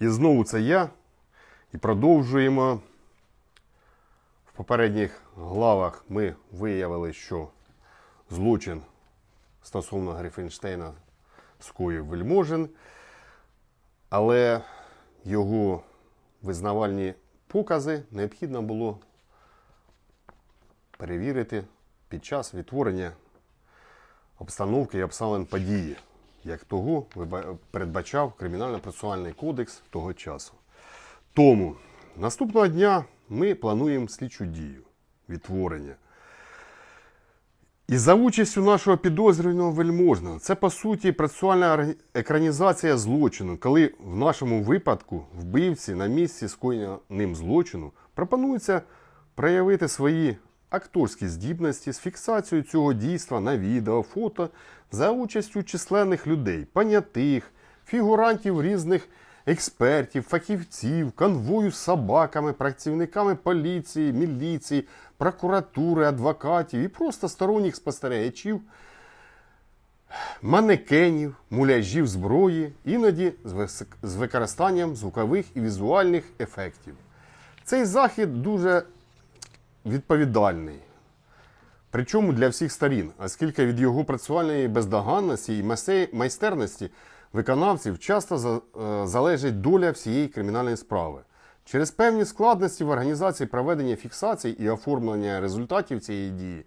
І знову це я. І продовжуємо. В попередніх главах ми виявили, що злочин стосовно Грифенштейна скоїв Вельможин, але його визнавальні покази необхідно було перевірити під час відтворення обстановки і обставин події, як того передбачав Кримінально-процесуальний кодекс того часу. Тому наступного дня ми плануємо слідчу дію відтворення. І за участю нашого підозрюваного вельможного, це по суті процесуальна екранізація злочину, коли в нашому випадку вбивці на місці скоєння ним злочину пропонується проявити свої акторські здібності з фіксацією цього дійства на відео, фото за участю численних людей, понятих, фігурантів різних експертів, фахівців, конвою з собаками, працівниками поліції, міліції, прокуратури, адвокатів і просто сторонніх спостерігачів, манекенів, муляжів зброї, іноді з використанням звукових і візуальних ефектів. Цей захід дуже відповідальний. Причому для всіх сторін, оскільки від його працювальної бездоганності і майстерності виконавців часто е, залежить доля всієї кримінальної справи. Через певні складності в організації проведення фіксацій і оформлення результатів цієї дії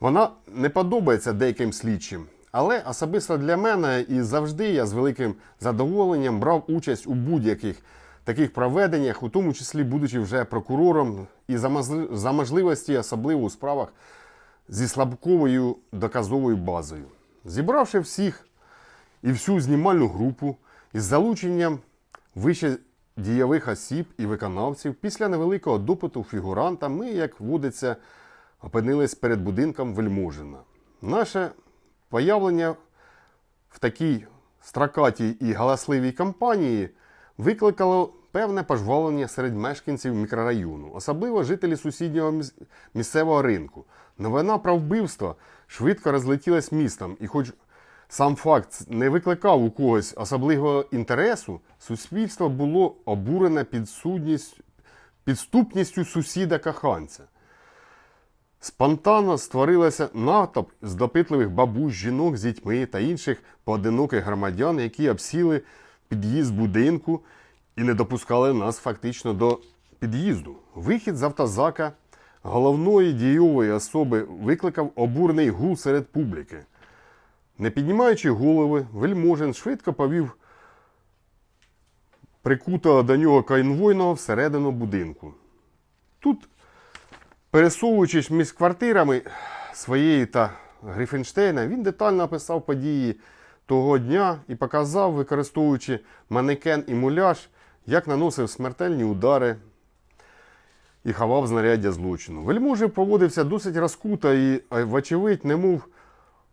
вона не подобається деяким слідчим. Але особисто для мене і завжди я з великим задоволенням брав участь у будь-яких таких проведеннях, у тому числі будучи вже прокурором, і за можливості, особливо у справах зі слабковою доказовою базою. Зібравши всіх і всю знімальну групу із залученням вище дієвих осіб і виконавців, після невеликого допиту фігуранта ми, як водиться, опинились перед будинком Вельможина. Наше появлення в такій строкатій і галасливій компанії викликало певне пожвавлення серед мешканців мікрорайону, особливо жителі сусіднього місцевого ринку. Новина про вбивство швидко розлетілась містом, і хоч сам факт не викликав у когось особливого інтересу, суспільство було обурене підступністю сусіда коханця. Спонтанно створилася натовп з допитливих бабусь, жінок з дітьми та інших поодиноких громадян, які обсіли під'їзд будинку і не допускали нас фактично до під'їзду. Вихід з автозака головної дійової особи викликав обурний гул серед публіки. Не піднімаючи голови, вельможен швидко повів прикутого до нього конвойного всередину будинку. Тут Пересовуючись між квартирами своєї та Грифенштейна, він детально описав події того дня і показав, використовуючи манекен і муляж, як наносив смертельні удари і ховав знаряддя злочину. Вельможев поводився досить розкуто і, е, вочевидь, немов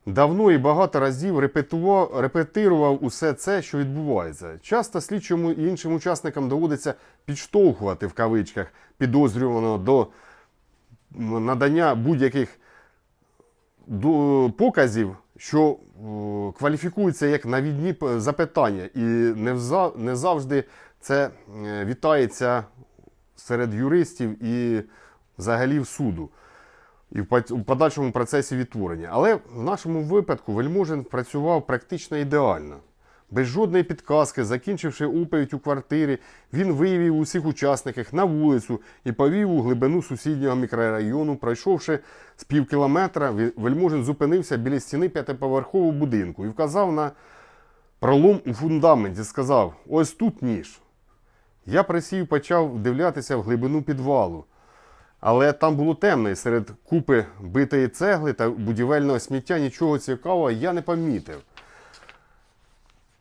давно і багато разів репетував, репетирував усе це, що відбувається. Часто слідчому і іншим учасникам доводиться підштовхувати в кавичках підозрюваного до надання будь-яких показів, що е, кваліфікуються як навідні запитання, і не завжди це е, вітається серед юристів і взагалі в суду. І в подальшому процесі відтворення. Але в нашому випадку Вельможин працював практично ідеально. Без жодної підказки, закінчивши оповідь у квартирі, він виявив усіх учасників на вулицю і повів у глибину сусіднього мікрорайону. Пройшовши з пів кілометра, Вельможин зупинився біля стіни п'ятиповерхового будинку і вказав на пролом у фундаменті. Сказав: ось тут ніж. Я присів, почав вдивлятися в глибину підвалу. Але там було темно, і серед купи битої цегли та будівельного сміття нічого цікавого я не помітив.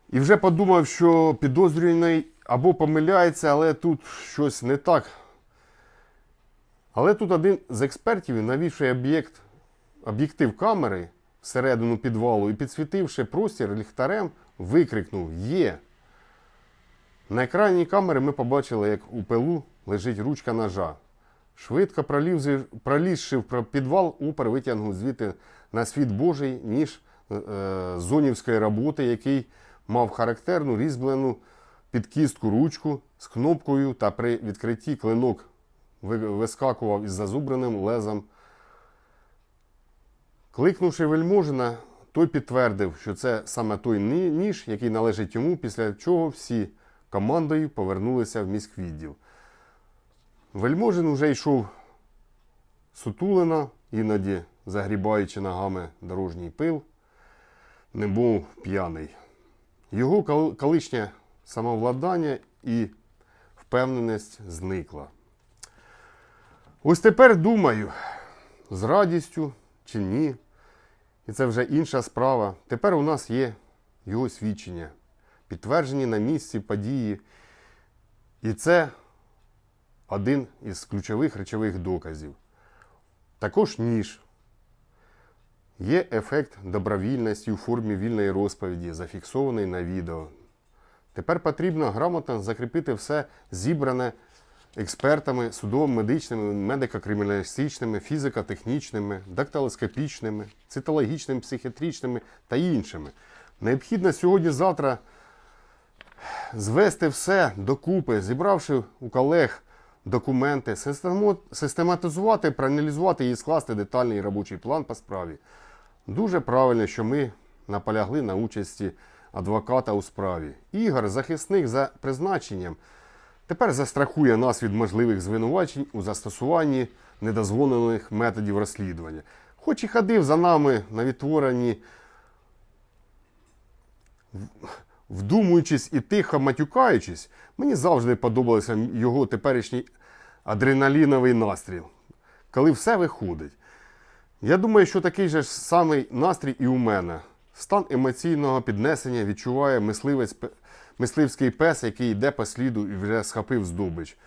І вже подумав, що підозрюваний або помиляється, але тут щось не так. Але тут один з експертів, навівши об'єкт, об'єктив камери всередину підвалу і підсвітивши простір ліхтарем, викрикнув Є. На екрані камери ми побачили, як у пилу лежить ручка ножа. Швидко пролізши, в підвал, опер витягнув звідти на світ Божий ніж е, зонівської роботи, який мав характерну різьблену під кістку ручку з кнопкою та при відкритті клинок вискакував із зазубреним лезом. Кликнувши вельможина, той підтвердив, що це саме той ніж, який належить йому, після чого всі командою повернулися в міськвідділ. Вельможин уже йшов сутулено, іноді загрібаючи ногами дорожній пил, не був п'яний. Його колишнє самовладання і впевненість зникла. Ось тепер думаю, з радістю чи ні. І це вже інша справа. Тепер у нас є його свідчення, підтверджені на місці події. І це один із ключових речових доказів. Також ніж. Є ефект добровільності у формі вільної розповіді, зафіксований на відео. Тепер потрібно грамотно закріпити все зібране експертами судово-медичними, медико-криміналістичними, фізико-технічними, дактилоскопічними, цитологічними, психіатричними та іншими. Необхідно сьогодні-завтра звести все докупи, зібравши у колег документи, систематизувати, проаналізувати і скласти детальний робочий план по справі. Дуже правильно, що ми наполягли на участі адвоката у справі. Ігор, захисник за призначенням, тепер застрахує нас від можливих звинувачень у застосуванні недозволених методів розслідування. Хоч і ходив за нами на відтворенні, вдумуючись і тихо матюкаючись, мені завжди подобався його теперішній адреналіновий настріл, коли все виходить. Я думаю, що такий же самий настрій і у мене. Стан емоційного піднесення відчуває мисливський пес, який йде по сліду і вже схопив здобич.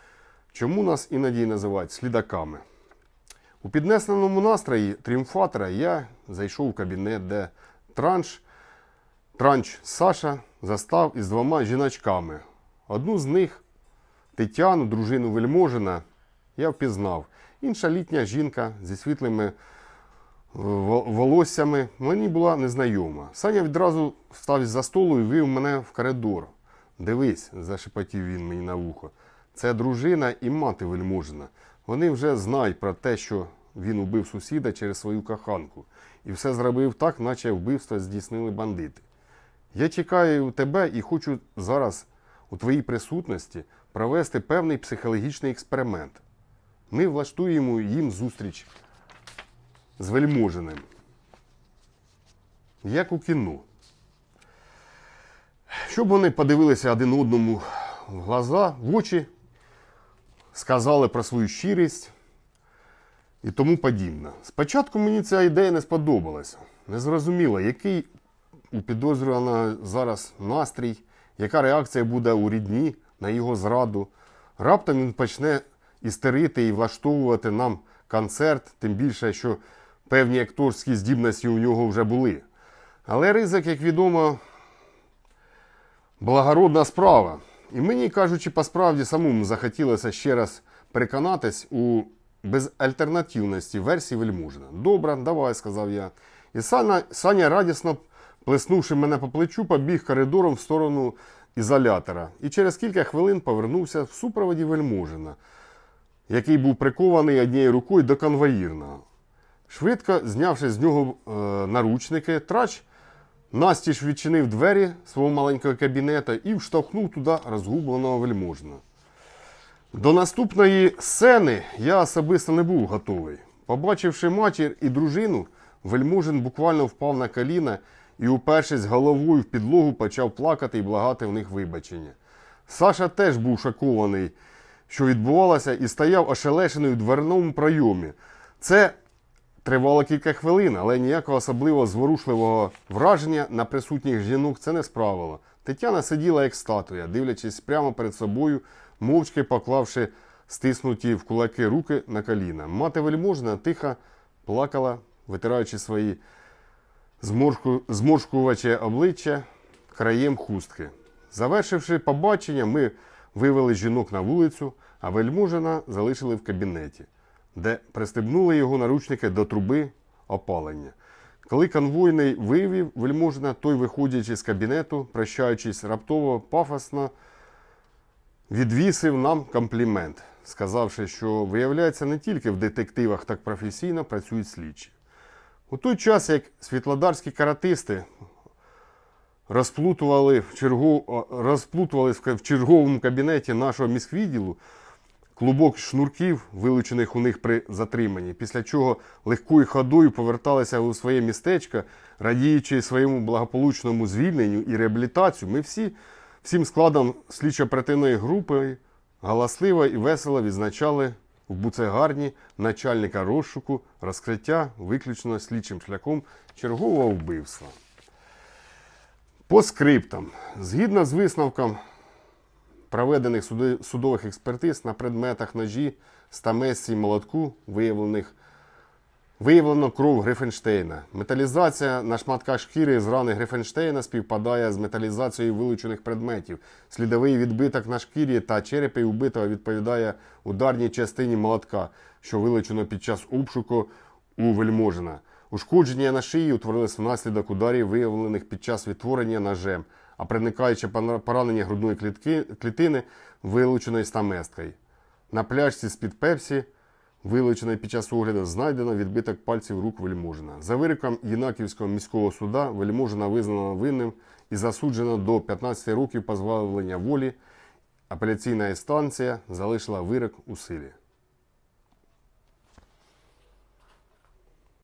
Чому нас іноді називають слідаками? У піднесеному настрої тріумфатора я зайшов у кабінет, де транш, транч Саша застав із двома жіночками. Одну з них, Тетяну, дружину Вельможина, я впізнав. Інша літня жінка зі світлими волоссями мені була незнайома. Саня відразу встав із-за столу і вивів мене в коридор. Дивись, зашепотів він мені на вухо. Це дружина і мати вельможина. Вони вже знають про те, що він убив сусіда через свою коханку. І все зробив так, наче вбивство здійснили бандити. Я чекаю тебе і хочу зараз у твоїй присутності провести певний психологічний експеримент. Ми влаштуємо їм зустріч з вельможеним. Як у кіно. Щоб вони подивилися один одному в глаза, в очі, сказали про свою щирість і тому подібне. Спочатку мені ця ідея не сподобалася. Не зрозуміло, який у підозрюваного зараз настрій, яка реакція буде у рідні на його зраду. Раптом він почне істерити і влаштовувати нам концерт, тим більше, що певні акторські здібності у нього вже були. Але ризик, як відомо, благородна справа. І мені, кажучи, по справді самому захотілося ще раз переконатись у безальтернативності версії Вельмужина. Добре, давай, сказав я. І Саня, Саня радісно, плеснувши мене по плечу, побіг коридором в сторону ізолятора. І через кілька хвилин повернувся в супроводі Вельможина, який був прикований однією рукою до конвоїрного. Швидко знявши з нього е, наручники, трач настіж відчинив двері свого маленького кабінета і вштовхнув туди розгубленого вельможна. До наступної сцени я особисто не був готовий. Побачивши матір і дружину, вельможин буквально впав на коліна і, упершись головою в підлогу, почав плакати і благати в них вибачення. Саша теж був шокований, що відбувалося, і стояв ошелешений у дверному пройомі. Це тривало кілька хвилин, але ніякого особливо зворушливого враження на присутніх жінок це не справило. Тетяна сиділа як статуя, дивлячись прямо перед собою, мовчки поклавши стиснуті в кулаки руки на коліна. Мати вельможна тихо плакала, витираючи свої зморшку, зморшкуваче обличчя краєм хустки. Завершивши побачення, ми вивели жінок на вулицю, а вельможина залишили в кабінеті, де пристебнули його наручники до труби опалення. Коли конвойний вивів вельможина, той, виходячи з кабінету, прощаючись раптово, пафосно відвісив нам комплімент, сказавши, що виявляється не тільки в детективах так професійно працюють слідчі. У той час, як світлодарські каратисти розплутували в, чергу... розплутували в черговому кабінеті нашого міськвідділу клубок шнурків, вилучених у них при затриманні, після чого легкою ходою поверталися у своє містечко, радіючи своєму благополучному звільненню і реабілітацію, ми всі всім складом слідчо-оперативної групи галасливо і весело відзначали в буцегарні начальника розшуку розкриття виключно слідчим шляхом чергового вбивства. По скриптам, згідно з висновком проведених судових експертиз на предметах ножі, стамесці, молотку, виявлених Виявлено кров Грифенштейна. Металізація на шматках шкіри з рани Грифенштейна співпадає з металізацією вилучених предметів. Слідовий відбиток на шкірі та черепі убитого відповідає ударній частині молотка, що вилучено під час обшуку у Вельможина. Ушкодження на шиї утворились внаслідок ударів, виявлених під час відтворення ножем, а проникаюче пона- поранення грудної клітки, клітини вилученої стаместкою. На пляшці з-під пепсі Вилучений під час огляду знайдено відбиток пальців рук Вельможина. За вироком Єнаківського міського суда Вельможина визнано винним і засуджено до 15 років позбавлення волі. Апеляційна інстанція залишила вирок у силі.